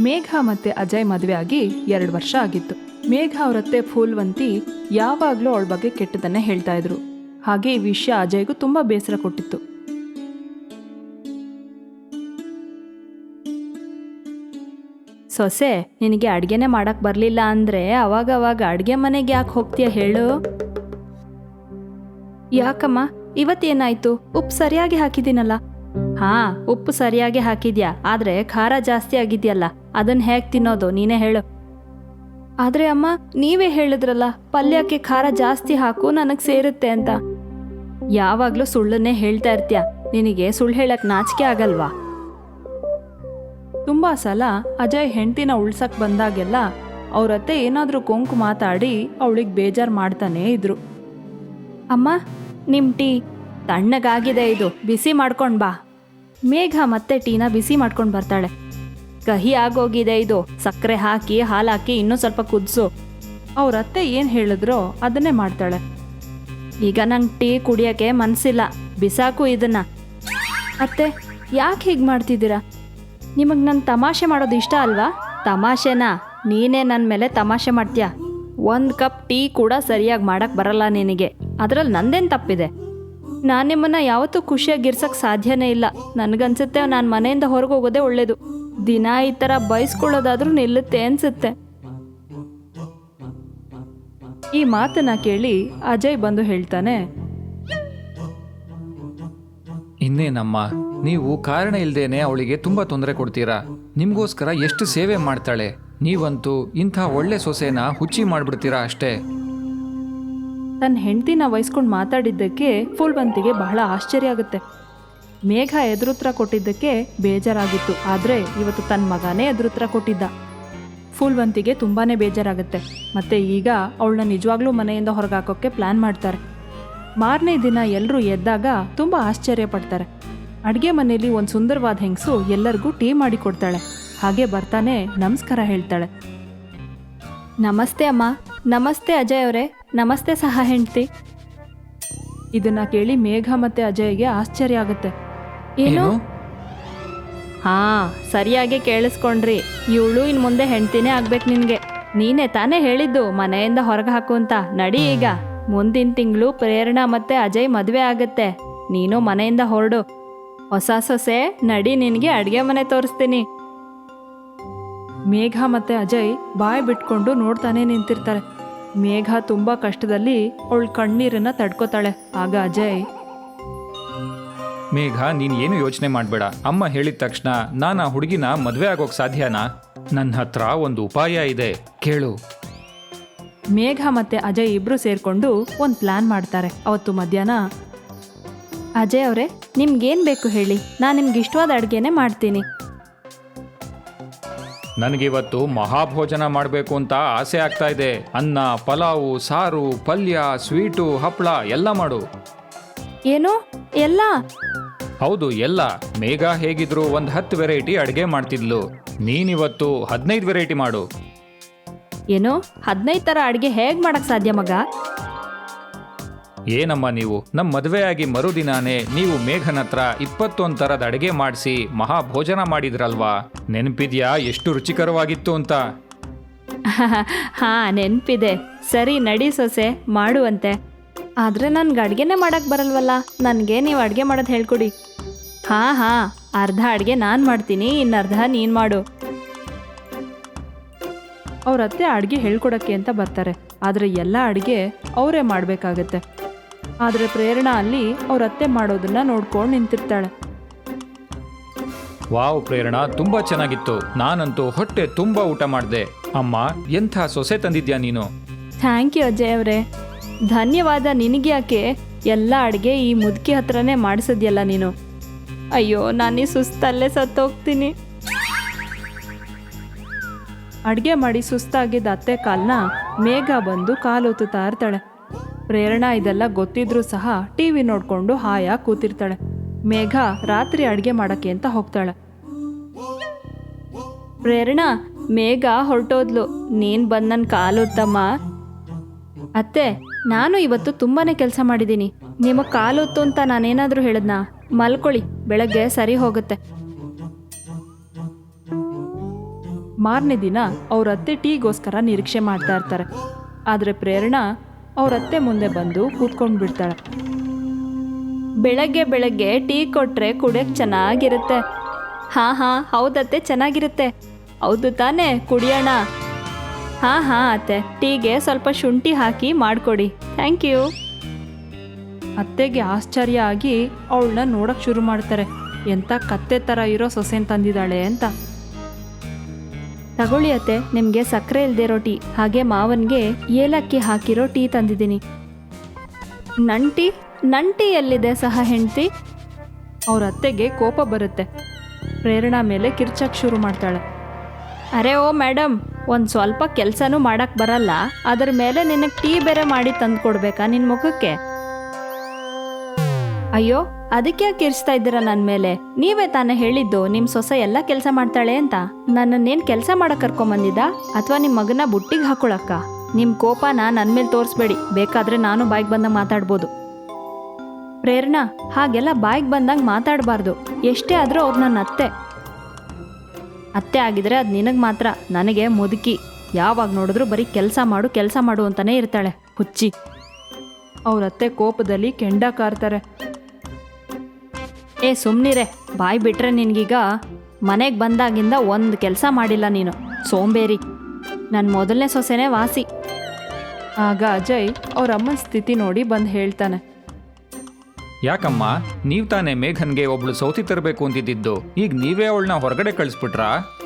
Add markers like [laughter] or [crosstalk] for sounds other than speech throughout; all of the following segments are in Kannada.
ಮೇಘ ಮತ್ತೆ ಅಜಯ್ ಮದುವೆ ಆಗಿ ಎರಡು ವರ್ಷ ಆಗಿತ್ತು. ಮೇಘ ಅವರತ್ತೆ ಫೂಲ್ವಂತಿ ಯಾವಾಗಲೂ ಅವಳ ಬಗ್ಗೆ ಕೆಟ್ಟದನ್ನ ಹೇಳ್ತಾ ಇದ್ರು. ಹಾಗೆ ಈ ವಿಷಯ ಅಜಯ್ಗೂ ತುಂಬಾ ಬೇಸರ ಕೊಟ್ಟಿತ್ತು. ಸೊಸೆ, ನಿನಗೆ ಅಡ್ಗೆನೆ ಮಾಡಕ್ ಬರ್ಲಿಲ್ಲ ಅಂದ್ರೆ ಅವಾಗ ಅವಾಗ ಅಡ್ಗೆ ಮನೆಗೆ ಯಾಕೆ ಹೋಗ್ತೀಯ ಹೇಳು? ಯಾಕಮ್ಮ? ಇವತ್ತೇನಾಯ್ತು ಉಪ್ಪು ಸರಿಯಾಗಿ ಹಾಕಿದ್ದೀನಲ್ಲ? ಹಾ, ಉಪ್ಪು ಸರಿಯಾಗಿ ಹಾಕಿದ್ಯಾ, ಆದ್ರೆ ಖಾರ ಜಾಸ್ತಿ ಆಗಿದ್ಯಲ್ಲ. ಅದನ್ನ ಹೇಗೆ ತಿನ್ನೋದು? ನೀನೇ ಹೇಳು. ಆದ್ರೆ ಅಮ್ಮ ನೀವೇ ಹೇಳಿದ್ರಲ್ಲ ಪಲ್ಯಕ್ಕೆ ಖಾರ ಜಾಸ್ತಿ ಹಾಕು ನನಗೆ ಸೇರುತ್ತೆ ಅಂತ. ಯಾವಾಗಲೂ ಸುಳ್ಳನ್ನೇ ಹೇಳ್ತಾ ಇರ್ತೀಯ? ನಿನಗೆ ಸುಳ್ಳು ಹೇಳಕ್ ನಾಚಿಕೆ ಆಗಲ್ವಾ? ತುಂಬಾ ಸಲ ಅಜಯ್ ಹೆಂಡತಿನ ಉಳ್ಸಕ್ಕೆ ಬಂದಾಗೆಲ್ಲ ಅವ್ರತ್ತೆ ಏನಾದ್ರೂ ಕೊಂಕು ಮಾತಾಡಿ ಅವಳಿಗೆ ಬೇಜಾರ್ ಮಾಡ್ತಾನೇ ಇದ್ರು. ಅಮ್ಮ ನಿಮ್ ಟೀ. ತಣ್ಣಗಾಗಿದೆ ಇದು. ಬಿಸಿ ಮಾಡ್ಕೊಂಡು ಬಾ. ಮೇಘ ಮತ್ತೆ ಟೀನ ಬಿಸಿ ಮಾಡ್ಕೊಂಡು ಬರ್ತಾಳೆ. ಕಹಿ ಆಗೋಗಿದೆ ಇದು. ಸಕ್ಕರೆ ಹಾಕಿ ಹಾಲು ಹಾಕಿ ಇನ್ನೂ ಸ್ವಲ್ಪ ಕುದಿಸು. ಅವ್ರ ಅತ್ತೆ ಏನು ಹೇಳಿದ್ರೋ ಅದನ್ನೇ ಮಾಡ್ತಾಳೆ. ಈಗ ನಂಗೆ ಟೀ ಕುಡಿಯೋಕ್ಕೆ ಮನಸ್ಸಿಲ್ಲ ಬಿಸಾಕು ಇದನ್ನ. ಅತ್ತೆ, ಯಾಕೆ ಹೀಗೆ ಮಾಡ್ತಿದ್ದೀರಾ? ನಿಮಗೆ ನನ್ನ ತಮಾಷೆ ಮಾಡೋದು ಇಷ್ಟ ಅಲ್ವಾ? ತಮಾಷೆನಾ? ನೀನೇ ನನ್ನ ಮೇಲೆ ತಮಾಷೆ ಮಾಡ್ತೀಯ? ಒಂದು ಕಪ್ ಟೀ ಕೂಡ ಸರಿಯಾಗಿ ಮಾಡಕ್ಕೆ ಬರಲ್ಲ ನಿನಗೆ. ಅದರಲ್ಲಿ ನಂದೇನು ತಪ್ಪಿದೆ? ನಾನು ನಿಮ್ಮನ್ನು ಯಾವತ್ತೂ ಖುಷಿಯಾಗಿರ್ಸಕ್ಕೆ ಸಾಧ್ಯನೇ ಇಲ್ಲ. ನನಗನ್ಸುತ್ತೆ ನಾನು ಮನೆಯಿಂದ ಹೊರಗೆ ಹೋಗೋದೇ ಒಳ್ಳೇದು. ದಿನ ಈ ಥರ ಬಯಸ್ಕೊಳ್ಳೋದಾದ್ರೂ ನಿಲ್ಲುತ್ತೆ ಅನ್ಸುತ್ತೆ. ಈ ಮಾತನ್ನ ಕೇಳಿ ಅಜಯ್ ಬಂದು ಹೇಳ್ತಾನೆ ಇನ್ನೇನಮ್ಮ ನೀವು ಕಾರಣ ಇಲ್ದೇನೆ ಅವಳಿಗೆ ತುಂಬಾ ತೊಂದರೆ ಕೊಡ್ತೀರಾ? ನಿಮ್ಗೋಸ್ಕರ ಎಷ್ಟು ಸೇವೆ ಮಾಡ್ತಾಳೆ? ನೀವಂತೂ ಇಂಥ ಒಳ್ಳೆ ಸೊಸೆನ ಹುಚ್ಚಿ ಮಾಡ್ಬಿಡ್ತೀರಾ ಅಷ್ಟೇ? ತನ್ನ ಹೆಂಡತಿನ ವಹಿಸ್ಕೊಂಡು ಮಾತಾಡಿದ್ದಕ್ಕೆ ಫುಲ್ವಂತಿಗೆ ಬಹಳ ಆಶ್ಚರ್ಯ ಆಗುತ್ತೆ. ಮೇಘ ಎದುರುತ್ರ ಕೊಟ್ಟಿದ್ದಕ್ಕೆ ಬೇಜಾರಾಗಿತ್ತು. ಆದರೆ ಇವತ್ತು ತನ್ನ ಮಗನೇ ಎದುರುತ್ರ ಕೊಟ್ಟಿದ್ದ. ಫುಲ್ವಂತಿಗೆ ತುಂಬಾ ಬೇಜಾರಾಗುತ್ತೆ. ಮತ್ತೆ ಈಗ ಅವಳನ್ನ ನಿಜವಾಗ್ಲೂ ಮನೆಯಿಂದ ಹೊರಗಾಕೋಕ್ಕೆ ಪ್ಲಾನ್ ಮಾಡ್ತಾರೆ. ಮಾರನೇ ದಿನ ಎಲ್ಲರೂ ಎದ್ದಾಗ ತುಂಬ ಆಶ್ಚರ್ಯ ಪಡ್ತಾರೆ. ಅಡುಗೆ ಮನೆಯಲ್ಲಿ ಒಂದು ಸುಂದರವಾದ ಹೆಂಗಸು ಎಲ್ಲರಿಗೂ ಟೀ ಮಾಡಿ ಕೊಡ್ತಾಳೆ. ಹಾಗೆ ಬರ್ತಾನೆ ನಮಸ್ಕಾರ ಹೇಳ್ತಾಳೆ. ನಮಸ್ತೆ ಅಮ್ಮ. ನಮಸ್ತೆ ಅಜಯ್ ಅವರೇ. ನಮಸ್ತೆ ಸಹ ಹೆಂಡ್ತಿ. ಇದನ್ನ ಕೇಳಿ ಮೇಘ ಮತ್ತೆ ಅಜಯ್ಗೆ ಆಶ್ಚರ್ಯ ಆಗುತ್ತೆ. ಏನು? ಹಾ ಸರಿಯಾಗಿ ಕೇಳಿಸ್ಕೊಂಡ್ರಿ. ಇವಳು ಇನ್ ಮುಂದೆ ಹೆಂಡ್ತಿನೇ ಆಗ್ಬೇಕು ನಿನ್ಗೆ. ನೀನೇ ತಾನೇ ಹೇಳಿದ್ದು ಮನೆಯಿಂದ ಹೊರಗೆ ಹಾಕು ಅಂತ. ನಡಿ ಈಗ. ಮುಂದಿನ ತಿಂಗಳು ಪ್ರೇರಣಾ ಮತ್ತೆ ಅಜಯ್ ಮದುವೆ ಆಗತ್ತೆ. ನೀನು ಮನೆಯಿಂದ ಹೊರಡು. ಹೊಸ ಸೊಸೆ ನಡಿ ನಿನಗೆ ಅಡುಗೆ ಮನೆ ತೋರಿಸ್ತೀನಿ. ಮೇಘ ಮತ್ತೆ ಅಜಯ್ ಬಾಯ್ ಬಿಟ್ಕೊಂಡು ನೋಡ್ತಾನೆ ನಿಂತಿರ್ತಾರೆ. ಮೇಘ ತುಂಬಾ ಕಷ್ಟದಲ್ಲಿ ಅವಳು ಕಣ್ಣೀರನ್ನ ತಡ್ಕೋತಾಳೆ. ಆಗ ಅಜಯ್ ಮೇಘ ನೀನು ಏನು ಯೋಚನೆ ಮಾಡಬೇಡ. ಅಮ್ಮ ಹೇಳಿದ ತಕ್ಷಣ ನಾನು ಆ ಹುಡುಗಿನ ಮದುವೆ ಆಗೋಕ್ ಸಾಧ್ಯನಾ? ನನ್ನ ಹತ್ರ ಒಂದು ಉಪಾಯ ಇದೆ. ಕೇಳು. ಮೇಘ ಮತ್ತೆ ಅಜಯ್ ಇಬ್ರು ಸೇರ್ಕೊಂಡು ಒಂದು ಪ್ಲಾನ್ ಮಾಡ್ತಾರೆ. ಅವತ್ತು ಮಧ್ಯಾಹ್ನ ಅಜಯ್ ಅವರೇ ನಿಮ್ಗೇನು ಬೇಕು ಹೇಳಿ? ನಾನು ನಿಮ್ಗೆ ಇಷ್ಟವಾದ ಅಡುಗೆನೇ ಮಾಡ್ತೀನಿ. ನನಗಿವತ್ತು ಮಹಾಭೋಜನ ಮಾಡಬೇಕು ಅಂತ ಆಸೆ ಆಗ್ತಾ ಇದೆ. ಅನ್ನ ಪಲಾವು ಸಾರು ಪಲ್ಯ ಸ್ವೀಟು ಹಪ್ಪಳ ಎಲ್ಲ ಮಾಡು. ಏನು? ಎಲ್ಲ? ಹೌದು ಎಲ್ಲ. ಮೇಘ ಹೇಗಿದ್ರು ಒಂದು ಹತ್ತು ವೆರೈಟಿ ಅಡುಗೆ ಮಾಡ್ತಿದ್ಲು. ನೀನಿವತ್ತು ಹದಿನೈದು ವೆರೈಟಿ ಮಾಡು. ಏನು ಹದಿನೈದು ಥರ ಅಡುಗೆ ಹೇಗೆ ಮಾಡಕ್ ಸಾಧ್ಯ ಮಗ? ಏನಮ್ಮ ನೀವು? ನಮ್ಮ ಮದುವೆಯಾಗಿ ಮರುದಿನಾನೇ ನೀವು ಮೇಘನ ಹತ್ರ ಇಪ್ಪತ್ತೊಂದು ಥರದ ಅಡುಗೆ ಮಾಡಿಸಿ ಮಹಾಭೋಜನ ಮಾಡಿದ್ರಲ್ವಾ? ನೆನಪಿದ್ಯಾ? ಎಷ್ಟು ರುಚಿಕರವಾಗಿತ್ತು ಅಂತ. [laughs] ಹಾ ನೆನ್ಪಿದೆ. ಸರಿ ನಡಿ ಸೊಸೆ ಮಾಡುವಂತೆ. ಆದ್ರೆ ನನ್ಗೆ ಅಡ್ಗೆನೆ ಮಾಡಕ್ ಬರಲ್ವಲ್ಲ? ನನಗೆ ನೀವು ಅಡ್ಗೆ ಮಾಡೋದು ಹೇಳ್ಕೊಡಿ. ಹಾ ಹಾ ಅರ್ಧ ಅಡುಗೆ ನಾನು ಮಾಡ್ತೀನಿ ಇನ್ನರ್ಧ ಅರ್ಧ ನೀನು ಮಾಡು. ಅವ್ರ ಅತ್ತೆ ಅಡ್ಗೆ ಹೇಳ್ಕೊಡಕ್ಕೆ ಅಂತ ಬರ್ತಾರೆ ಆದರೆ ಎಲ್ಲ ಅಡುಗೆ ಅವರೇ ಮಾಡಬೇಕಾಗತ್ತೆ. ಆದರೆ ಪ್ರೇರಣಾ ಅಲ್ಲಿ ಅವ್ರ ಅತ್ತೆ ಮಾಡೋದನ್ನ ನೋಡ್ಕೊಂಡು ನಿಂತಿರ್ತಾಳೆ. ವಾವ್ ಪ್ರೇರಣಾ ತುಂಬಾ ಚೆನ್ನಾಗಿತ್ತು. ನಾನಂತೂ ಹೊಟ್ಟೆ ತುಂಬಾ ಊಟ ಮಾಡಿದೆ. ಅಮ್ಮ ಎಂಥ ಸೊಸೆ ತಂದಿದ್ಯಾ ನೀನು? ಥ್ಯಾಂಕ್ ಯು ಅಜಯ್ ಅವರೇ. ಧನ್ಯವಾದ ನಿನಗ್ಯಾಕೆ ಎಲ್ಲ ಅಡುಗೆ ಈ ಮುದುಕಿ ಹತ್ರನೇ ಮಾಡಿಸಿದ್ಯಲ್ಲ ನೀನು. ಅಯ್ಯೋ ನಾನು ಸುಸ್ತಲ್ಲೇ ಸತ್ತೋಗ್ತೀನಿ. ಅಡುಗೆ ಮಾಡಿ ಸುಸ್ತಾಗಿದ್ದ ಅತ್ತೆ ಕಾಲ್ನ ಮೇಘ ಬಂದು ಕಾಲೊತ್ತುತ್ತಾ ಇರ್ತಾಳೆ. ಪ್ರೇರಣಾ ಇದೆಲ್ಲ ಗೊತ್ತಿದ್ರೂ ಸಹ ಟಿ ವಿ ನೋಡಿಕೊಂಡು ಹಾಯಾಗಿ ಕೂತಿರ್ತಾಳೆ. ಮೇಘ ರಾತ್ರಿ ಅಡುಗೆ ಮಾಡೋಕ್ಕೆ ಅಂತ ಹೋಗ್ತಾಳೆ. ಪ್ರೇರಣಾ ಮೇಘ ಹೊರಟೋದ್ಲು. ನೀನ್ ಬಂದ್ ನನ್ನ ಕಾಲೊತ್ತಮ್ಮ ಅತ್ತೆ ನಾನು ಇವತ್ತು ತುಂಬಾನೇ ಕೆಲಸ ಮಾಡಿದ್ದೀನಿ. ನಿಮಗೆ ಕಾಲೊತ್ತು ಅಂತ ನಾನೇನಾದರೂ ಹೇಳಿದ್ನಾ? ಮಲ್ಕೊಳ್ಳಿ, ಬೆಳಗ್ಗೆ ಸರಿ ಹೋಗುತ್ತೆ. ಮಾರನೇ ದಿನ ಅವ್ರ ಅತ್ತೆ ಟೀಗೋಸ್ಕರ ನಿರೀಕ್ಷೆ ಮಾಡ್ತಾ ಇರ್ತಾರೆ. ಆದರೆ ಪ್ರೇರಣಾ ಅವ್ರ ಅತ್ತೆ ಮುಂದೆ ಬಂದು ಕೂತ್ಕೊಂಡು ಬಿಡ್ತಾಳೆ. ಬೆಳಗ್ಗೆ ಬೆಳಗ್ಗೆ ಟೀ ಕೊಟ್ರೆ ಕುಡಿಯೋಕ್ಕೆ ಚೆನ್ನಾಗಿರುತ್ತೆ. ಹಾಂ ಹಾಂ ಹೌದತ್ತೆ ಚೆನ್ನಾಗಿರುತ್ತೆ. ಹೌದು ತಾನೇ, ಕುಡಿಯೋಣ. ಹಾಂ ಹಾಂ, ಅತ್ತೆ, ಟೀಗೆ ಸ್ವಲ್ಪ ಶುಂಠಿ ಹಾಕಿ ಮಾಡಿಕೊಡಿ. Thank you. ಅತ್ತೆಗೆ ಆಶ್ಚರ್ಯ ಆಗಿ ಅವಳನ್ನ ನೋಡಕ್ ಶುರು ಮಾಡ್ತಾರೆ. ಎಂಥ ಕತ್ತೆ ಥರ ಇರೋ ಸೊಸೆನ್ ತಂದಿದ್ದಾಳೆ ಅಂತ. ತಗೊಳ್ಳಿ ಅತ್ತೆ, ನಿಮಗೆ ಸಕ್ಕರೆ ಇಲ್ದೇ ಇರೋ ಟೀ. ಹಾಗೆ ಮಾವನಿಗೆ ಏಲಕ್ಕಿ ಹಾಕಿರೋ ಟೀ ತಂದಿದ್ದೀನಿ. ನಂಟಿ ನಂಟಿ ನನ್ ಎಲ್ಲಿದೆ ಸಹ ಹೆಂಡತಿ? ಅವ್ರ ಅತ್ತೆಗೆ ಕೋಪ ಬರುತ್ತೆ. ಪ್ರೇರಣಾ ಮೇಲೆ ಕಿರ್ಚಕ್ ಶುರು ಮಾಡ್ತಾಳೆ. ಅರೆ ಓ ಮೇಡಮ್ ಒಂದು ಸ್ವಲ್ಪ ಕೆಲಸನೂ ಮಾಡಕ್ ಬರಲ್ಲ. ಅದ್ರ ಮೇಲೆ ನಿನಗೆ ಟೀ ಬೇರೆ ಮಾಡಿ ತಂದು ಕೊಡ್ಬೇಕಾ ನಿನ್ನ ಮುಖಕ್ಕೆ? ಅಯ್ಯೋ, ಅದಕ್ಕೆ ಯಾಕೆ ಇರಿಸ್ತಾ ಇದ್ದೀರಾ ನನ್ನ ಮೇಲೆ? ನೀವೇ ತಾನೇ ಹೇಳಿದ್ದು ನಿಮ್ಮ ಸೊಸೆ ಎಲ್ಲ ಕೆಲಸ ಮಾಡ್ತಾಳೆ ಅಂತ. ನನ್ನನ್ನೇನ್ ಕೆಲಸ ಮಾಡಕ್ ಕರ್ಕೊಂಬಂದಿದ್ದ? ಅಥವಾ ನಿಮ್ಮ ಮಗನ ಬುಟ್ಟಿಗೆ ಹಾಕೊಳಕ್ಕ? ನಿಮ್ಮ ಕೋಪನ ನನ್ನ ಮೇಲೆ ತೋರಿಸ್ಬೇಡಿ. ಬೇಕಾದ್ರೆ ನಾನು ಬಾಯಿಗೆ ಬಂದಾಗ ಮಾತಾಡ್ಬೋದು. ಪ್ರೇರಣಾ, ಹಾಗೆಲ್ಲ ಬಾಯಿಗೆ ಬಂದಂಗೆ ಮಾತಾಡಬಾರ್ದು. ಎಷ್ಟೇ ಆದ್ರೂ ಅವ್ರು ನನ್ನ ಅತ್ತೆ. ಅತ್ತೆ ಆಗಿದ್ರೆ ಅದು ನಿನಗೆ ಮಾತ್ರ. ನನಗೆ ಮುದುಕಿ. ಯಾವಾಗ ನೋಡಿದ್ರು ಬರೀ ಕೆಲಸ ಮಾಡು ಕೆಲಸ ಮಾಡು ಅಂತಾನೆ ಇರ್ತಾಳೆ. ಹುಚ್ಚಿ. ಅವ್ರ ಅತ್ತೆ ಕೋಪದಲ್ಲಿ ಕೆಂಡ ಕಾರ್ತಾರೆ. ಏ ಸುಮ್ಮನಿರೆ ಬಾಯಿ ಬಿಟ್ರೆ ನಿನಗೀಗ ಮನೆಗೆ ಬಂದಾಗಿಂದ ಒಂದು ಕೆಲಸ ಮಾಡಿಲ್ಲ ನೀನು. ಸೋಂಬೇರಿ. ನನ್ನ ಮೊದಲನೇ ಸೊಸೆನೇ ವಾಸಿ. ಆಗ ಅಜಯ್ ಅವ್ರ ಅಮ್ಮನ ಸ್ಥಿತಿ ನೋಡಿ ಬಂದು ಹೇಳ್ತಾನೆ. ಯಾಕಮ್ಮ? ನೀವು ತಾನೇ ಮೇಘನ್ಗೆ ಒಬ್ಳು ಸೌತಿ ತರಬೇಕು ಅಂತಿದ್ದಿದ್ದು. ಈಗ ನೀವೇ ಅವಳನ್ನ ಹೊರಗಡೆ ಕಳಿಸ್ಬಿಟ್ರಾ?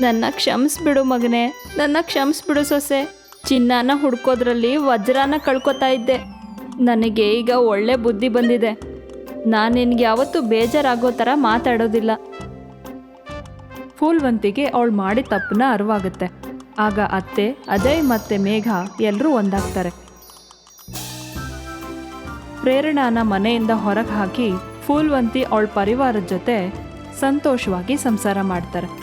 ನನ್ನ ಕ್ಷಮಿಸ್ಬಿಡು ಮಗನೇ. ನನ್ನ ಕ್ಷಮಿಸ್ಬಿಡು ಸೊಸೆ. ಚಿನ್ನನ ಹುಡ್ಕೋದ್ರಲ್ಲಿ ವಜ್ರಾನ ಕಳ್ಕೊತಾ ಇದ್ದೆ. ನನಗೆ ಈಗ ಒಳ್ಳೆ ಬುದ್ಧಿ ಬಂದಿದೆ. ನಾನು ನಿನಗೆ ಯಾವತ್ತೂ ಬೇಜಾರಾಗೋ ಥರ ಮಾತಾಡೋದಿಲ್ಲ. ಫೂಲ್ವಂತಿಗೆ ಅವಳು ಮಾಡಿದ ತಪ್ಪನ್ನ ಅರಿವಾಗುತ್ತೆ. ಆಗ ಅತ್ತೆ, ಅಜಯ್ ಮತ್ತೆ ಮೇಘ ಎಲ್ಲರೂ ಒಂದಾಗ್ತಾರೆ. ಪ್ರೇರಣಾನ ಮನೆಯಿಂದ ಹೊರಗೆ ಹಾಕಿ ಫೂಲ್ವಂತಿ ಅವಳ ಪರಿವಾರದ ಜೊತೆ ಸಂತೋಷವಾಗಿ ಸಂಸಾರ ಮಾಡ್ತಾರೆ.